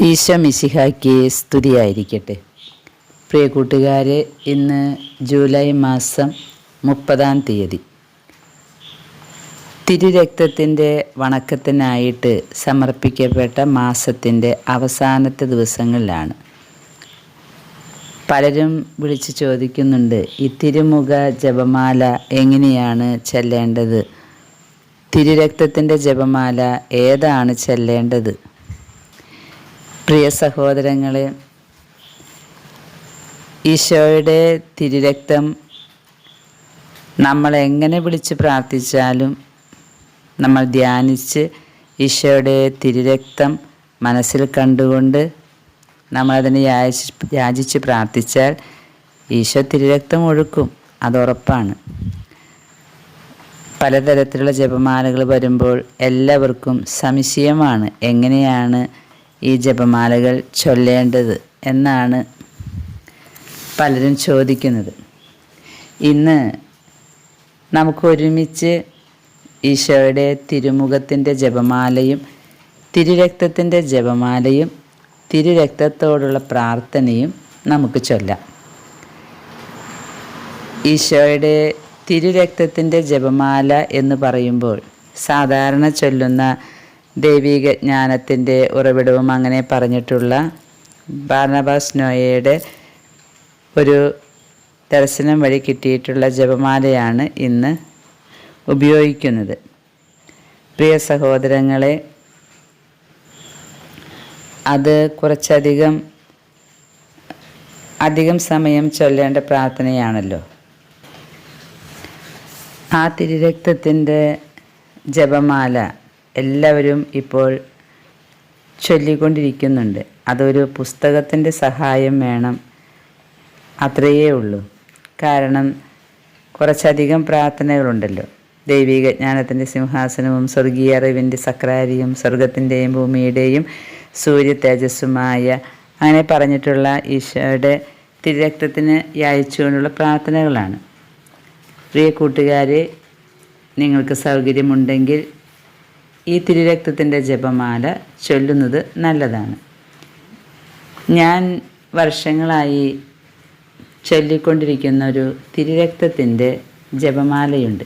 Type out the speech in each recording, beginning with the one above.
ഈശോ മിശിഹായ്ക്ക് സ്തുതിയായിരിക്കട്ടെ. പ്രിയ കൂട്ടുകാരെ ഇന്ന് ജൂലൈ മാസം മുപ്പതാം തീയതി. തിരുരക്തത്തിന്റെ വണക്കത്തിനായിട്ട് സമർപ്പിക്കപ്പെട്ട മാസത്തിന്റെ അവസാനത്തെ ദിവസങ്ങളിലാണ്. പലരും വിളിച്ച് ചോദിക്കുന്നുണ്ട് ഈ തിരുമുഖ ജപമാല എങ്ങനെയാണ് ചെല്ലേണ്ടത്? തിരുരക്തത്തിന്റെ ജപമാല ഏതാണ് ചെല്ലേണ്ടത്? പ്രിയ സഹോദരങ്ങളെ ഈശോയുടെ തിരുരക്തം നമ്മൾ എങ്ങനെ വിളിച്ച് പ്രാർത്ഥിച്ചാലും നമ്മൾ ധ്യാനിച്ച് ഈശോയുടെ തിരുരക്തം മനസ്സിൽ കണ്ടുകൊണ്ട് നമ്മളതിനെ യാചി യാചിച്ച് പ്രാർത്ഥിച്ചാൽ ഈശോ തിരുരക്തം ഒഴുക്കും. അതുറപ്പാണ് പലതരത്തിലുള്ള ജപമാലകൾ വരുമ്പോൾ എല്ലാവർക്കും സംശയമാണ് എങ്ങനെയാണ് ഈ ജപമാലകൾ ചൊല്ലേണ്ടത് എന്നാണ് പലരും ചോദിക്കുന്നത്. ഇന്ന് നമുക്കൊരുമിച്ച് ഈശോയുടെ തിരുമുഖത്തിന്റെ ജപമാലയും തിരുരക്തത്തിന്റെ ജപമാലയും തിരുരക്തത്തോടുള്ള പ്രാർത്ഥനയും നമുക്ക് ചൊല്ലാം. ഈശോയുടെ തിരുരക്തത്തിന്റെ ജപമാല എന്ന് പറയുമ്പോൾ സാധാരണ ചൊല്ലുന്ന ദൈവിക ജ്ഞാനത്തിന്റെ ഉറവിടവും അങ്ങനെ പറഞ്ഞിട്ടുള്ള ബാർണബാസ് നോയയുടെ ഒരു ദർശനം വഴി കിട്ടിയിട്ടുള്ള ജപമാലയാണ് ഇന്ന് ഉപയോഗിക്കുന്നത്. പ്രിയ സഹോദരങ്ങളെ അത് കുറച്ചധികം അധികം സമയം ചൊല്ലേണ്ട പ്രാർത്ഥനയാണല്ലോ. ആ തിരുരക്തത്തിന്റെ ജപമാല എല്ലാവരും ഇപ്പോൾ ചൊല്ലിക്കൊണ്ടിരിക്കുന്നുണ്ട്. അതൊരു പുസ്തകത്തിന്റെ സഹായം വേണം അത്രയേ ഉള്ളൂ. കാരണം കുറച്ചധികം പ്രാർത്ഥനകളുണ്ടല്ലോ. ദൈവിക ജ്ഞാനത്തിന്റെ സിംഹാസനവും സ്വർഗീയ അറിവിന്റെ സക്രാരിയും സ്വർഗത്തിന്റെയും ഭൂമിയുടെയും സൂര്യ തേജസ്സുമായ അങ്ങനെ പറഞ്ഞിട്ടുള്ള ഈശോയുടെ തിരക്തത്തിന് യാചിച്ചുകൊണ്ടുള്ള പ്രാർത്ഥനകളാണ്. പ്രിയ കൂട്ടുകാരെ നിങ്ങൾക്ക് സൗകര്യമുണ്ടെങ്കിൽ ഈ തിരുരക്തത്തിന്റെ ജപമാല ചൊല്ലുന്നത് നല്ലതാണ്. ഞാൻ വർഷങ്ങളായി ചൊല്ലിക്കൊണ്ടിരിക്കുന്ന ഒരു തിരുരക്തത്തിന്റെ ജപമാലയുണ്ട്.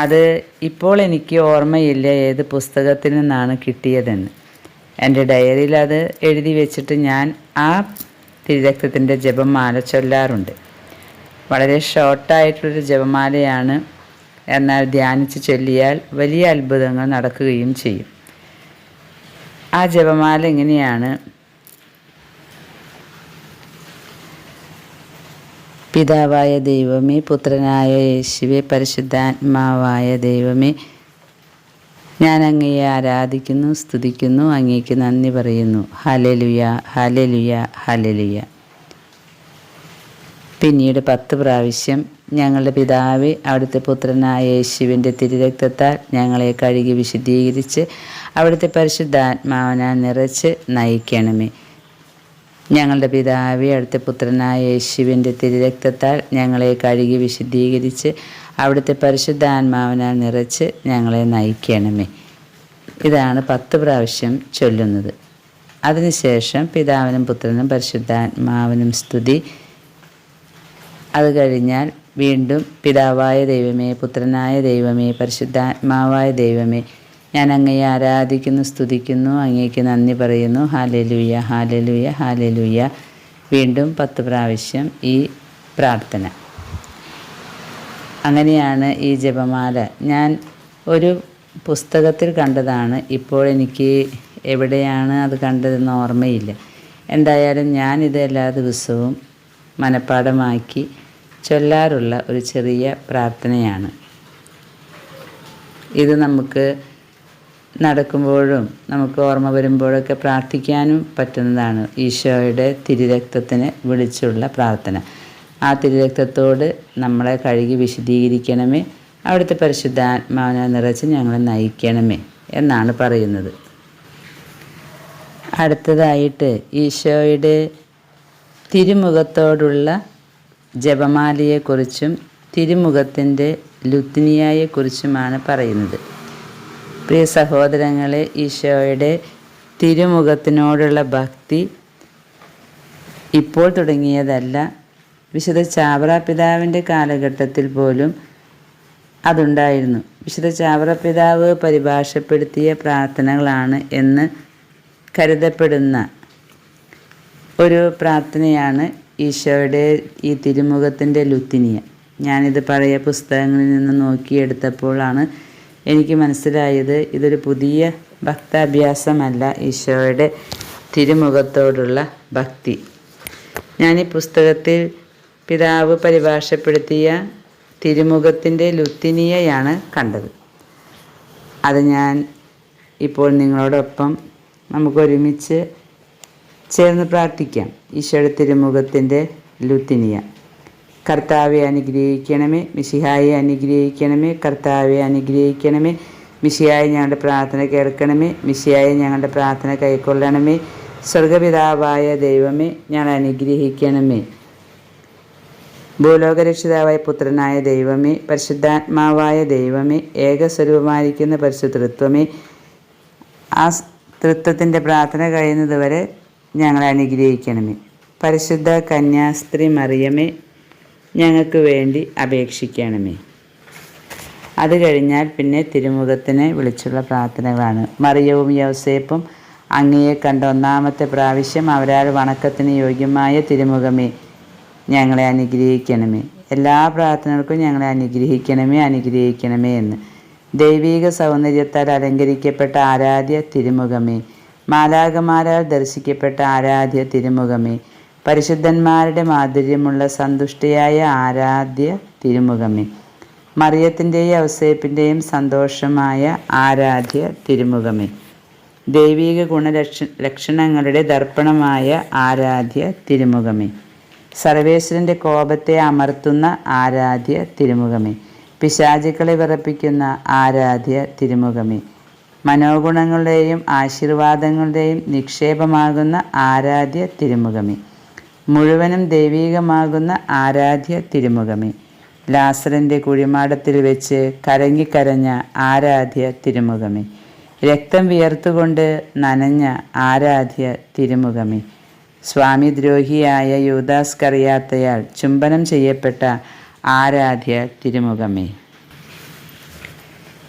അത് ഇപ്പോൾ എനിക്ക് ഓർമ്മയില്ല ഏത് പുസ്തകത്തിൽ നിന്നാണ് കിട്ടിയതെന്ന്. എന്റെ ഡയറിയിൽ അത് എഴുതി വെച്ചിട്ട് ഞാൻ ആ തിരുരക്തത്തിന്റെ ജപമാല ചൊല്ലാറുണ്ട്. വളരെ ഷോർട്ടായിട്ടുള്ളൊരു ജപമാലയാണ് എന്നാൽ ധ്യാനിച്ച് ചൊല്ലിയാൽ വലിയ അത്ഭുതങ്ങൾ നടക്കുകയും ചെയ്യും. ആ ജപമാല എങ്ങനെയാണ് പിതാവായ ദൈവമേ പുത്രനായ യേശുവെ പരിശുദ്ധാത്മാവായ ദൈവമേ ഞാൻ അങ്ങയെ ആരാധിക്കുന്നു സ്തുതിക്കുന്നു അങ്ങേക്ക് നന്ദി പറയുന്നു. ഹലലുയ ഹലലുയ ഹലലുയ പിന്നീട് പത്ത് പ്രാവശ്യം ഞങ്ങളുടെ പിതാവ് അവിടുത്തെ പുത്രനായ യേശുവിന്റെ തിരുരക്തത്താൽ ഞങ്ങളെ കഴുകി വിശുദ്ധീകരിച്ച് അവിടുത്തെ പരിശുദ്ധാത്മാവനാൽ നിറച്ച് നയിക്കണമേ. ഞങ്ങളുടെ പിതാവ് അവിടുത്തെ പുത്രനായ യേശുവിന്റെ തിരുരക്തത്താൽ ഞങ്ങളെ കഴുകി വിശുദ്ധീകരിച്ച് അവിടുത്തെ പരിശുദ്ധാത്മാവനാൽ നിറച്ച് ഞങ്ങളെ നയിക്കണമേ. ഇതാണ് പത്ത് പ്രാവശ്യം ചൊല്ലുന്നത്. അതിനുശേഷം പിതാവിനും പുത്രനും പരിശുദ്ധാത്മാവിനും സ്തുതി. അത് കഴിഞ്ഞാൽ വീണ്ടും പിതാവായ ദൈവമേ പുത്രനായ ദൈവമേ പരിശുദ്ധാത്മാവായ ദൈവമേ ഞാൻ അങ്ങയെ ആരാധിക്കുന്നു സ്തുതിക്കുന്നു അങ്ങേക്ക് നന്ദി പറയുന്നു. ഹാലലുയ ഹാലലുയ ഹാലലുയ. വീണ്ടും പത്ത് പ്രാവശ്യം ഈ പ്രാർത്ഥന. അങ്ങനെയാണ് ഈ ജപമാല. ഞാൻ ഒരു പുസ്തകത്തിൽ കണ്ടതാണ്. ഇപ്പോൾ എനിക്ക് എവിടെയാണ് അത് കണ്ടതെന്ന് ഓർമ്മയില്ല. എന്തായാലും ഞാനിത് എല്ലാ ദിവസവും മനഃപ്പാടമാക്കി ചൊല്ലാറുള്ള ഒരു ചെറിയ പ്രാർത്ഥനയാണ്. ഇത് നമുക്ക് നടക്കുമ്പോഴും നമുക്ക് ഓർമ്മ വരുമ്പോഴൊക്കെ പ്രാർത്ഥിക്കാനും പറ്റുന്നതാണ് ഈശോയുടെ തിരുരക്തത്തിന് വിളിച്ചുള്ള പ്രാർത്ഥന. ആ തിരുരക്തത്തോട് നമ്മളെ കഴുകി വിശദീകരിക്കണമേ അവിടുത്തെ പരിശുദ്ധാത്മാവിനെ നിറച്ച് ഞങ്ങളെ നയിക്കണമേ എന്നാണ് പറയുന്നത്. അടുത്തതായിട്ട് ഈശോയുടെ തിരുമുഖത്തോടുള്ള ജപമാലയെക്കുറിച്ചും തിരുമുഖത്തിന്റെ ലുത്തിനിയായെക്കുറിച്ചുമാണ് പറയുന്നത്. പ്രിയ സഹോദരങ്ങളെ ഈശോയുടെ തിരുമുഖത്തിനോടുള്ള ഭക്തി ഇപ്പോൾ തുടങ്ങിയതല്ല. വിശുദ്ധ ചാവറ പിതാവിന്റെ കാലഘട്ടത്തിൽ പോലും അതുണ്ടായിരുന്നു. വിശുദ്ധ ചാവറ പിതാവ് പരിഭാഷപ്പെടുത്തിയ പ്രാർത്ഥനകളാണ് എന്ന് കരുതപ്പെടുന്ന ഒരു പ്രാർത്ഥനയാണ് ഈശോയുടെ ഈ തിരുമുഖത്തിന്റെ ലുത്തിനിയ. ഞാനിത് പഴയ പുസ്തകങ്ങളിൽ നിന്ന് നോക്കിയെടുത്തപ്പോഴാണ് എനിക്ക് മനസ്സിലായത് ഇതൊരു പുതിയ ഭക്താഭ്യാസമല്ല ഈശോയുടെ തിരുമുഖത്തോടുള്ള ഭക്തി. ഞാൻ ഈ പുസ്തകത്തിൽ പിതാവ് പരിഭാഷപ്പെടുത്തിയ തിരുമുഖത്തിന്റെ ലുത്തിനിയയാണ് കണ്ടത്. അത് ഞാൻ ഇപ്പോൾ നിങ്ങളോടൊപ്പം നമുക്കൊരുമിച്ച് ചേർന്ന് പ്രാർത്ഥിക്കാം. ഈശോയുടെ തിരുമുഖത്തിന്റെ ലുത്തിനിയ. കർത്താവെ അനുഗ്രഹിക്കണമേ മിശിഹായെ അനുഗ്രഹിക്കണമേ കർത്താവെ അനുഗ്രഹിക്കണമേ. മിശിയായി ഞങ്ങളുടെ പ്രാർത്ഥന കേൾക്കണമേ മിശിയായി ഞങ്ങളുടെ പ്രാർത്ഥന കൈക്കൊള്ളണമേ. സ്വർഗപിതാവായ ദൈവമേ ഞങ്ങൾ അനുഗ്രഹിക്കണമേ. ഭൂലോകരക്ഷിതാവായ പുത്രനായ ദൈവമേ പരിശുദ്ധാത്മാവായ ദൈവമേ ഏകസ്വരൂപമായിരിക്കുന്ന പരിശുദ്ധത്വമേ. ആ തൃത്വത്തിന്റെ പ്രാർത്ഥന കഴിയുന്നതുവരെ ഞങ്ങളെ അനുഗ്രഹിക്കണമേ. പരിശുദ്ധ കന്യാസ്ത്രീ മറിയമേ ഞങ്ങൾക്ക് വേണ്ടി അപേക്ഷിക്കണമേ. അത് കഴിഞ്ഞാൽ പിന്നെ തിരുമുഖത്തിനെ വിളിച്ചുള്ള പ്രാർത്ഥനകളാണ്. മറിയവും യൗസേപ്പും അങ്ങയെ കണ്ട ഒന്നാമത്തെ പ്രാവശ്യം അവരാൾ വണക്കത്തിന് യോഗ്യമായ തിരുമുഖമേ ഞങ്ങളെ അനുഗ്രഹിക്കണമേ. എല്ലാ പ്രാർത്ഥനകൾക്കും ഞങ്ങളെ അനുഗ്രഹിക്കണമേ അനുഗ്രഹിക്കണമേ എന്ന് ദൈവീക സൗന്ദര്യത്താൽ അലങ്കരിക്കപ്പെട്ട ആരാധ്യ തിരുമുഖമേ മാലാകമാരാൽ ദർശിക്കപ്പെട്ട ആരാധ്യ തിരുമുഖമേ. പരിശുദ്ധന്മാരുടെ മാധുര്യമുള്ള സന്തുഷ്ടിയായ ആരാധ്യ തിരുമുഖമേ. മറിയത്തിന്റെയും ഔസേപ്പിന്റെയും സന്തോഷമായ ആരാധ്യ തിരുമുഖമേ. ദൈവീക ഗുണലക്ഷ ലക്ഷണങ്ങളുടെ ദർപ്പണമായ ആരാധ്യ തിരുമുഖമേ. സർവേശ്വരന്റെ കോപത്തെ അമർത്തുന്ന ആരാധ്യ തിരുമുഖമേ. പിശാചുക്കളെ വിറപ്പിക്കുന്ന ആരാധ്യ തിരുമുഖമേ. മനോഗുണങ്ങളുടെയും ആശീർവാദങ്ങളുടെയും നിക്ഷേപമാകുന്ന ആരാധ്യ തിരുമുഖമി. മുഴുവനും ദൈവീകമാകുന്ന ആരാധ്യ തിരുമുഖമി. ലാസറിന്റെ കുഴിമാടത്തിൽ വെച്ച് കരങ്ങിക്കരഞ്ഞ ആരാധ്യ തിരുമുഖമി. രക്തം വിയർത്തുകൊണ്ട് നനഞ്ഞ ആരാധ്യ തിരുമുഖമി. സ്വാമി ദ്രോഹിയായ യൂദാസ് കറിയാത്തയാൽ ചുംബനം ചെയ്യപ്പെട്ട ആരാധ്യ തിരുമുഖമേ.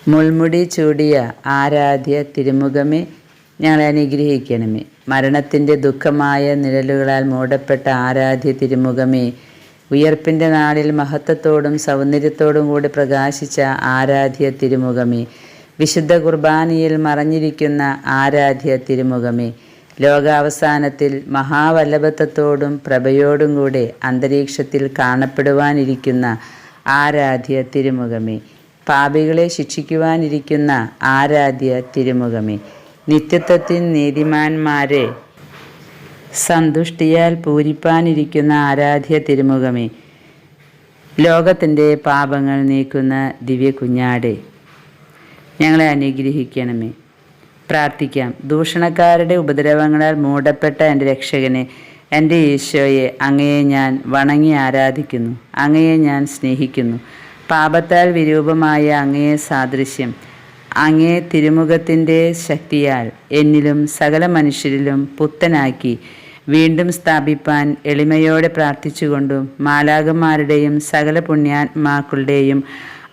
മുൾമുടി ചൂടിയ ആരാധ്യ തിരുമുഖമേ ഞങ്ങളെ അനുഗ്രഹിക്കണമേ. മരണത്തിന്റെ ദുഃഖമായ നിഴലുകളാൽ മൂടപ്പെട്ട ആരാധ്യ തിരുമുഖമേ ഉയർപ്പിന്റെ നാളിൽ മഹത്വത്തോടും സൗന്ദര്യത്തോടും കൂടി പ്രകാശിച്ച ആരാധ്യ തിരുമുഖമേ വിശുദ്ധ കുർബാനയിൽ മറഞ്ഞിരിക്കുന്ന ആരാധ്യ തിരുമുഖമേ ലോകാവസാനത്തിൽ മഹാവല്ലഭത്വത്തോടും പ്രഭയോടും കൂടെ അന്തരീക്ഷത്തിൽ കാണപ്പെടുവാനിരിക്കുന്ന ആരാധ്യ തിരുമുഖമേ. പാപികളെ ശിക്ഷിക്കുവാനിരിക്കുന്ന ആരാധ്യ തിരുമുഖമേ നിത്യത്വത്തിൽ നീതിമാന്മാരെ സന്തുഷ്ടിയാൽ പൂരിപ്പാനിരിക്കുന്ന ആരാധ്യ തിരുമുഖമേ ലോകത്തിന്റെ പാപങ്ങൾ നീക്കുന്ന ദിവ്യ കുഞ്ഞാടെ ഞങ്ങളെ അനുഗ്രഹിക്കണമേ. പ്രാർത്ഥിക്കാം. ദൂഷണക്കാരുടെ ഉപദ്രവങ്ങളാൽ മൂടപ്പെട്ട എന്റെ രക്ഷകനെ എന്റെ ഈശോയെ അങ്ങയെ ഞാൻ വണങ്ങി ആരാധിക്കുന്നു അങ്ങയെ ഞാൻ സ്നേഹിക്കുന്നു. പാപത്താൽ വിരൂപമായ അങ്ങയെ സാദൃശ്യം. അങ്ങേ തിരുമുഖത്തിന്റെ ശക്തിയാൽ എന്നിലും സകല മനുഷ്യരിലും പുത്തനാക്കി വീണ്ടും സ്ഥാപിപ്പാൻ എളിമയോടെ പ്രാർത്ഥിച്ചുകൊണ്ടും മാലാകന്മാരുടെയും സകല പുണ്യാത്മാക്കളുടെയും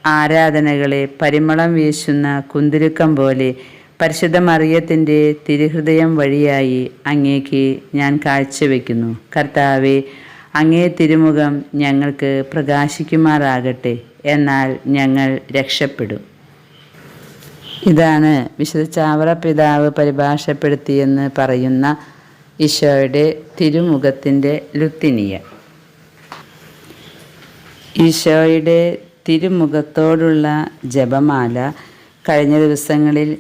ആരാധനകളെ പരിമളം വീശുന്ന കുന്തിരുക്കം പോലെ പരിശുദ്ധ മറിയത്തിന്റെ തിരുഹൃദയം വഴിയായി അങ്ങേക്ക് ഞാൻ കാഴ്ചവെക്കുന്നു. കർത്താവെ അങ്ങേ തിരുമുഖം ഞങ്ങൾക്ക് പ്രകാശിക്കുമാറാകട്ടെ. എന്നാൽ ഞങ്ങൾ രക്ഷപ്പെടും. ഇതാണ് വിശുദ്ധ ചാവറ പിതാവ് പരിഭാഷപ്പെടുത്തിയെന്ന് പറയുന്ന ഈശോയുടെ തിരുമുഖത്തിന്റെ ലുത്തിനിയ. ഈശോയുടെ തിരുമുഖത്തോടുള്ള ജപമാല കഴിഞ്ഞ ദിവസങ്ങളിൽ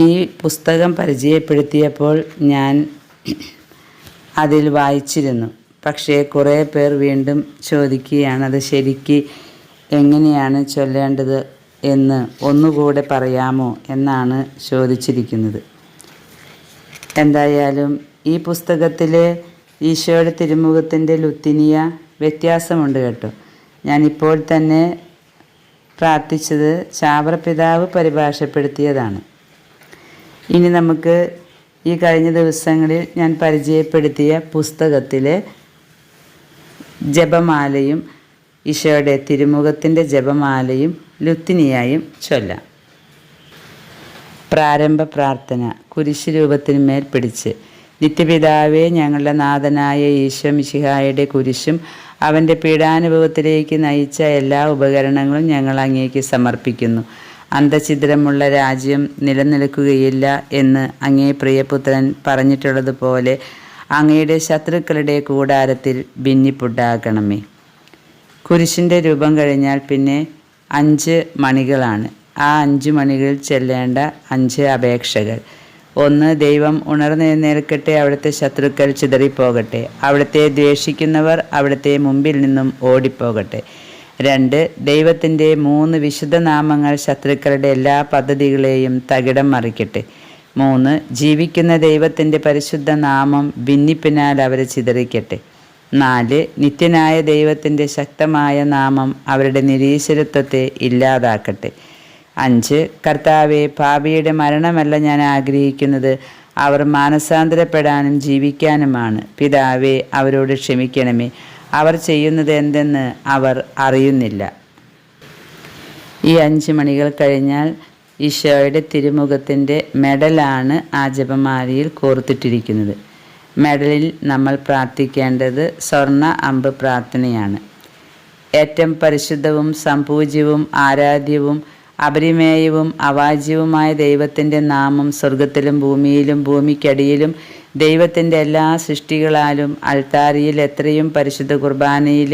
ഈ പുസ്തകം പരിചയപ്പെടുത്തിയപ്പോൾ ഞാൻ അതിൽ വായിച്ചിരുന്നു. പക്ഷേ കുറേ പേർ വീണ്ടും ചോദിക്കുകയാണ് അത് ശരിക്ക് എങ്ങനെയാണ് ചൊല്ലേണ്ടത് എന്ന് ഒന്നുകൂടെ പറയാമോ? എന്നാണ് ചോദിച്ചിരിക്കുന്നത്. എന്തായാലും ഈ പുസ്തകത്തിൽ ഈശോയുടെ തിരുമുഖത്തിന്റെ ലുത്തിനിയ വ്യത്യാസമുണ്ട് കേട്ടോ. ഞാനിപ്പോൾ തന്നെ പ്രാർത്ഥിച്ചത് ചാവറ പിതാവ് പരിഭാഷപ്പെടുത്തിയതാണ്. ഇനി നമുക്ക് ഈ കഴിഞ്ഞ ദിവസങ്ങളിൽ ഞാൻ പരിചയപ്പെടുത്തിയ പുസ്തകത്തിലെ ജപമാലയും ഈശോയുടെ തിരുമുഖത്തിന്റെ ജപമാലയും ലുത്തിനിയായും ചൊല്ലാം. പ്രാരംഭ പ്രാർത്ഥന കുരിശ് രൂപത്തിന്മേൽ പിടിച്ച്. നിത്യപിതാവേ ഞങ്ങളുടെ നാഥനായ ഈശോ മിശിഹായുടെ കുരിശും അവന്റെ പീഡാനുഭവത്തിലേക്ക് നയിച്ച എല്ലാ ഉപകരണങ്ങളും ഞങ്ങൾ അങ്ങേക്ക് സമർപ്പിക്കുന്നു. അന്തഛിദ്രമുള്ള രാജ്യം നിലനിൽക്കുകയില്ല എന്ന് അങ്ങേ പ്രിയപുത്രൻ പറഞ്ഞിട്ടുള്ളതുപോലെ അങ്ങയുടെ ശത്രുക്കളുടെ കൂടാരത്തിൽ ഭിന്നിപ്പുണ്ടാകണമേ. കുരിശിന്റെ രൂപം കഴിഞ്ഞാൽ പിന്നെ അഞ്ച് മണികളാണ്. ആ അഞ്ച് മണികളിൽ ചെല്ലേണ്ട അഞ്ച് അപേക്ഷകൾ. ഒന്ന് ദൈവം ഉണർന്നെഴുന്നേൽക്കട്ടെ അവിടുത്തെ ശത്രുക്കൾ ചിതറിപ്പോകട്ടെ. അവിടുത്തെ ദ്വേഷിക്കുന്നവർ അവിടുത്തെ മുമ്പിൽ നിന്നും ഓടിപ്പോകട്ടെ. രണ്ട് ദൈവത്തിന്റെ മൂന്ന് വിശുദ്ധ നാമങ്ങൾ ശത്രുക്കളുടെ എല്ലാ പദ്ധതികളെയും തകിടം മറിക്കട്ടെ. മൂന്ന് ജീവിക്കുന്ന ദൈവത്തിന്റെ പരിശുദ്ധ നാമം ഭിന്നിപ്പിനാൽ അവരെ ചിതറിക്കട്ടെ. നാല് നിത്യനായ ദൈവത്തിന്റെ ശക്തമായ നാമം അവരുടെ നിരീശ്വരത്വത്തെ ഇല്ലാതാക്കട്ടെ. അഞ്ച് കർത്താവെ ഭാവിയുടെ മരണമല്ല ഞാൻ ആഗ്രഹിക്കുന്നത്. അവർ മാനസാന്തരപ്പെടാനും ജീവിക്കാനുമാണ്. പിതാവെ അവരോട് ക്ഷമിക്കണമേ. അവർ ചെയ്യുന്നത് എന്തെന്ന് അവർ അറിയുന്നില്ല. ഈ അഞ്ച് മണികൾ കഴിഞ്ഞാൽ ഈശോയുടെ തിരുമുഖത്തിന്റെ മെഡലാണ് ആ ജപമാലയിൽ കോർത്തിട്ടിരിക്കുന്നത്. മെഡലിൽ നമ്മൾ പ്രാർത്ഥിക്കേണ്ടത് സ്വർണ അമ്പ് പ്രാർത്ഥനയാണ്. ഏറ്റവും പരിശുദ്ധവും സംപൂജ്യവും ആരാധ്യവും അപരിമേയവും അവാജ്യവുമായ ദൈവത്തിന്റെ നാമം സ്വർഗത്തിലും ഭൂമിയിലും ഭൂമിക്കടിയിലും ദൈവത്തിന്റെ എല്ലാ സൃഷ്ടികളാലും അൾത്താരിയിൽ എത്രയും പരിശുദ്ധ കുർബാനയിൽ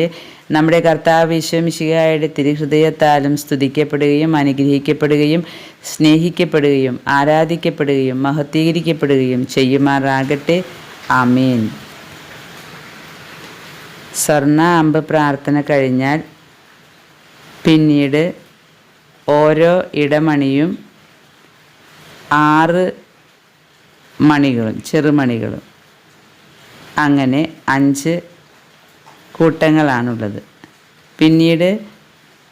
നമ്മുടെ കർത്താവ് വിശ്വമിശികായുടെ തിരുഹൃദയത്താലും സ്തുതിക്കപ്പെടുകയും അനുഗ്രഹിക്കപ്പെടുകയും സ്നേഹിക്കപ്പെടുകയും ആരാധിക്കപ്പെടുകയും മഹത്വീകരിക്കപ്പെടുകയും ചെയ്യുമാറാകട്ടെ. അമീൻ സ്വർണ അമ്പ് പ്രാർത്ഥന കഴിഞ്ഞാൽ പിന്നീട് ഓരോ ഇടമണിയും ആറ് മണികളും ചെറുമണികളും അങ്ങനെ അഞ്ച് കൂട്ടങ്ങളാണുള്ളത്. പിന്നീട്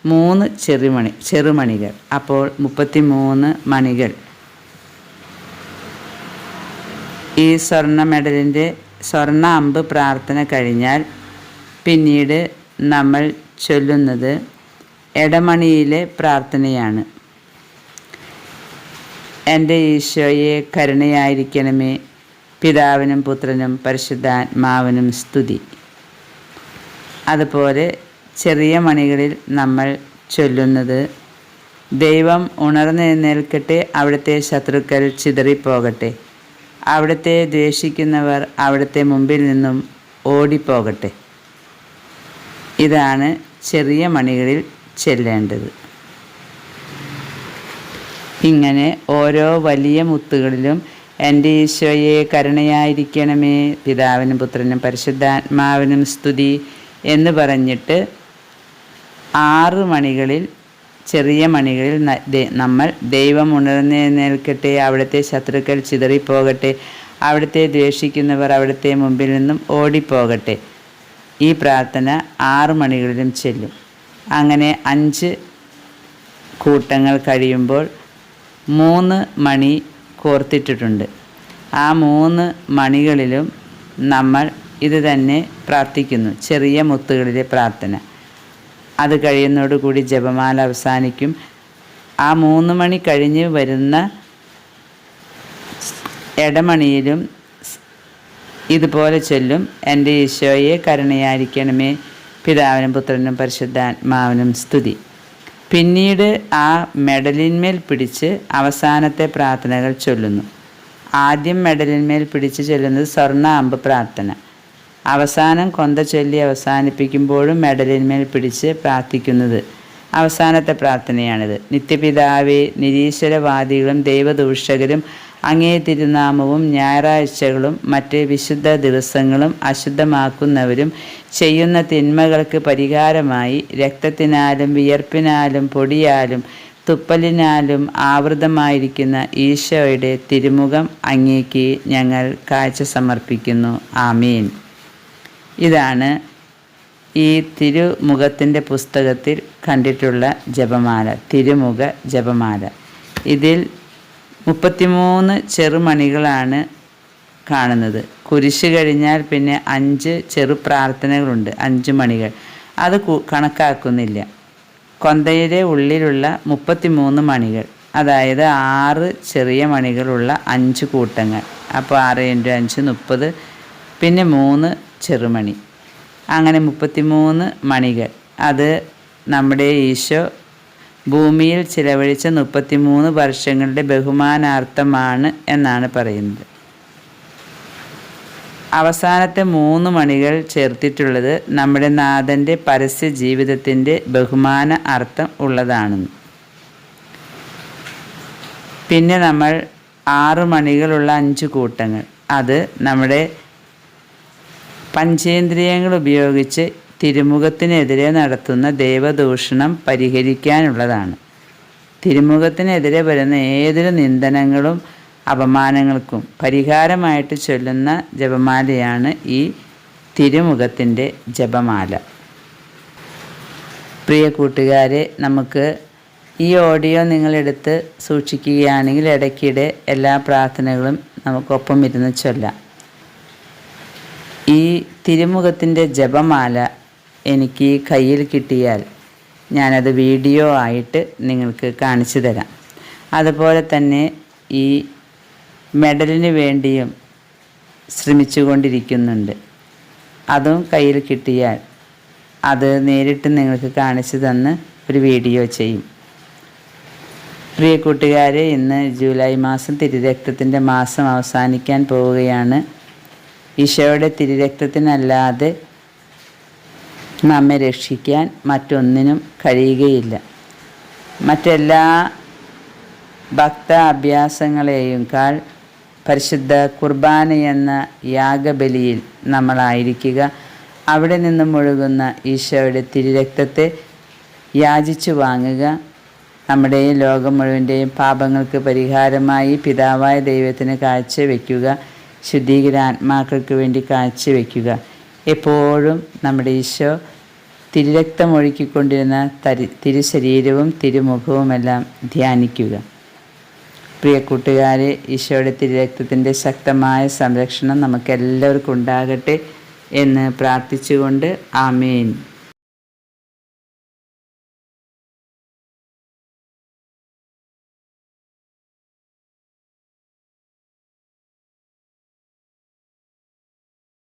മൂന്ന് ചെറുമണി ചെറുമണികൾ. അപ്പോൾ മുപ്പത്തി മൂന്ന് മണികൾ. ഈ സ്വർണ മെഡലിന്റെ സ്വർണ അമ്പ് പ്രാർത്ഥന കഴിഞ്ഞാൽ പിന്നീട് നമ്മൾ ചൊല്ലുന്നത് എടമണിയിലെ പ്രാർത്ഥനയാണ്. എന്റെ ഈശോയെ കരുണയായിരിക്കണമേ. പിതാവിനും പുത്രനും പരിശുദ്ധാത്മാവിനും സ്തുതി. അതുപോലെ ചെറിയ മണികളിൽ നമ്മൾ ചൊല്ലുന്നത് ദൈവം ഉണർന്നെഴുന്നേൽക്കട്ടെ അവിടുത്തെ ശത്രുക്കൾ ചിതറിപ്പോകട്ടെ. അവിടുത്തെ ദ്വേഷിക്കുന്നവർ അവിടുത്തെ മുമ്പിൽ നിന്നും ഓടിപ്പോകട്ടെ. ഇതാണ് ചെറിയ മണികളിൽ ചെല്ലേണ്ടത്. ഇങ്ങനെ ഓരോ വലിയ മുത്തുകളിലും എന്റെ ഈശോയെ കരുണയായിരിക്കണമേ പിതാവിനും പുത്രനും പരിശുദ്ധാത്മാവിനും സ്തുതി എന്ന് പറഞ്ഞിട്ട് ആറ് മണികളിൽ ചെറിയ മണികളിൽ നമ്മൾ ദൈവം ഉണർന്നേൽക്കട്ടെ അവിടുത്തെ ശത്രുക്കൾ ചിതറിപ്പോകട്ടെ അവിടുത്തെ ദ്വേഷിക്കുന്നവർ അവിടുത്തെ മുമ്പിൽ നിന്നും ഓടിപ്പോകട്ടെ. ഈ പ്രാർത്ഥന ആറ് മണികളിലും ചെല്ലും. അങ്ങനെ അഞ്ച് കൂട്ടങ്ങൾ കഴിയുമ്പോൾ മൂന്ന് മണി കോർത്തിട്ടിട്ടുണ്ട്. ആ മൂന്ന് മണികളിലും നമ്മൾ ഇത് തന്നെ പ്രാർത്ഥിക്കുന്നു ചെറിയ മുത്തുകളിലെ പ്രാർത്ഥന. അത് കഴിയുന്നതോടുകൂടി ജപമാല അവസാനിക്കും. ആ മൂന്ന് മണി കഴിഞ്ഞ് വരുന്ന ഇടമണിയിലും ഇതുപോലെ ചൊല്ലും എന്റെ ഈശോയെ കരുണയായിരിക്കണമേ പിതാവിനും പുത്രനും പരിശുദ്ധാത്മാവിനും സ്തുതി. പിന്നീട് ആ മെഡലിന്മേൽ പിടിച്ച് അവസാനത്തെ പ്രാർത്ഥനകൾ ചൊല്ലുന്നു. ആദ്യം മെഡലിന്മേൽ പിടിച്ച് ചൊല്ലുന്നത് സ്വർണ അമ്പ് പ്രാർത്ഥന. അവസാനം കൊന്ത ചൊല്ലി അവസാനിപ്പിക്കുമ്പോഴും മെഡലിന്മേൽ പിടിച്ച് പ്രാർത്ഥിക്കുന്നത് അവസാനത്തെ പ്രാർത്ഥനയാണിത്. നിത്യപിതാവെ നിരീശ്വരവാദികളും ദൈവദൂഷകരും അങ്ങേ തിരുനാമവും ഞായറാഴ്ചകളും മറ്റ് വിശുദ്ധ ദിവസങ്ങളും അശുദ്ധമാക്കുന്നവരും ചെയ്യുന്ന തിന്മകൾക്ക് പരിഹാരമായി രക്തത്തിനാലും വിയർപ്പിനാലും പൊടിയാലും തുപ്പലിനാലും ആവൃതമായിരിക്കുന്ന ഈശോയുടെ തിരുമുഖം അങ്ങേക്ക് ഞങ്ങൾ കാഴ്ച സമർപ്പിക്കുന്നു. ആമീൻ. ഇതാണ് ഈ തിരുമുഖത്തിന്റെ പുസ്തകത്തിൽ കണ്ടിട്ടുള്ള ജപമാല തിരുമുഖ ജപമാല. ഇതിൽ മുപ്പത്തിമൂന്ന് ചെറുമണികളാണ് കാണുന്നത്. കുരിശ് കഴിഞ്ഞാൽ പിന്നെ അഞ്ച് ചെറു പ്രാർത്ഥനകളുണ്ട് അഞ്ച് മണികൾ. അത് കണക്കാക്കുന്നില്ല. കൊന്തയുടെ ഉള്ളിലുള്ള മുപ്പത്തിമൂന്ന് മണികൾ അതായത് ആറ് ചെറിയ മണികളുള്ള അഞ്ച് കൂട്ടങ്ങൾ. അപ്പോൾ ആറ് ഇന്റു അഞ്ച് മുപ്പത് പിന്നെ മൂന്ന് ചെറുമണി. അങ്ങനെ മുപ്പത്തിമൂന്ന് മണികൾ. അത് നമ്മുടെ ഈശോ ഭൂമിയിൽ ചിലവഴിച്ച മുപ്പത്തിമൂന്ന് വർഷങ്ങളുടെ ബഹുമാനാർത്ഥമാണ് എന്നാണ് പറയുന്നത്. അവസാനത്തെ മൂന്ന് മണികൾ ചേർത്തിട്ടുള്ളത് നമ്മുടെ നാഥന്റെ പരസ്യ ജീവിതത്തിന്റെ ബഹുമാന അർത്ഥം ഉള്ളതാണെന്ന്. പിന്നെ നമ്മൾ ആറ് മണികളുള്ള അഞ്ച് കൂട്ടങ്ങൾ. അത് നമ്മുടെ പഞ്ചേന്ദ്രിയങ്ങൾ ഉപയോഗിച്ച് തിരുമുഖത്തിനെതിരെ നടത്തുന്ന ദേവദൂഷണം പരിഹരിക്കാനുള്ളതാണ്. തിരുമുഖത്തിനെതിരെ വരുന്ന ഏതൊരു നിന്ദനങ്ങളും അപമാനങ്ങൾക്കും പരിഹാരമായിട്ട് ചൊല്ലുന്ന ജപമാലയാണ് ഈ തിരുമുഖത്തിന്റെ ജപമാല. പ്രിയ കൂട്ടുകാരെ നമുക്ക് ഈ ഓഡിയോ നിങ്ങളെടുത്ത് സൂക്ഷിക്കുകയാണെങ്കിൽ ഇടയ്ക്കിടെ എല്ലാ പ്രാർത്ഥനകളും നമുക്കൊപ്പം ഇരുന്ന് ചൊല്ലാം. ഈ തിരുമുഖത്തിന്റെ ജപമാല എനിക്ക് കയ്യിൽ കിട്ടിയാൽ ഞാനത് വീഡിയോ ആയിട്ട് നിങ്ങൾക്ക് കാണിച്ചു തരാം. അതുപോലെ തന്നെ ഈ മെഡലിന് വേണ്ടിയും ശ്രമിച്ചു കൊണ്ടിരിക്കുന്നുണ്ട്. അതും കയ്യിൽ കിട്ടിയാൽ അത് നേരിട്ട് നിങ്ങൾക്ക് കാണിച്ചു തന്ന് ഒരു വീഡിയോ ചെയ്യും. പ്രിയ കൂട്ടുകാരെ ഇന്ന് ജൂലൈ മാസം തിരുരക്തത്തിന്റെ മാസം അവസാനിക്കാൻ പോവുകയാണ്. ഈശോയുടെ തിരുരക്തത്തിനല്ലാതെ നമ്മെ രക്ഷിക്കാൻ മറ്റൊന്നിനും കഴിയുകയില്ല. മറ്റെല്ലാ ഭക്ത അഭ്യാസങ്ങളെയും കാൾ പരിശുദ്ധ കുർബാന എന്ന യാഗബലിയിൽ നമ്മളായിരിക്കുക. അവിടെ നിന്നും ഒഴുകുന്ന ഈശോയുടെ തിരുരക്തത്തെ യാചിച്ചു വാങ്ങുക. നമ്മുടെയും ലോകം മുഴുവന്റെയും പാപങ്ങൾക്ക് പരിഹാരമായി പിതാവായ ദൈവത്തിന് കാഴ്ചവെക്കുക ശുദ്ധീകരാത്മാക്കൾക്ക് വേണ്ടി കാഴ്ചവെക്കുക. എപ്പോഴും നമ്മുടെ ഈശോ തിരുരക്തമൊഴുക്കിക്കൊണ്ടിരുന്ന തരി തിരുശരീരവും തിരുമുഖവുമെല്ലാം ധ്യാനിക്കുക. പ്രിയ കൂട്ടുകാരെ ഈശോയുടെ തിരുരക്തത്തിന്റെ ശക്തമായ സംരക്ഷണം നമുക്കെല്ലാവർക്കും ഉണ്ടാകട്ടെ എന്ന് പ്രാർത്ഥിച്ചുകൊണ്ട് ആമേൻ.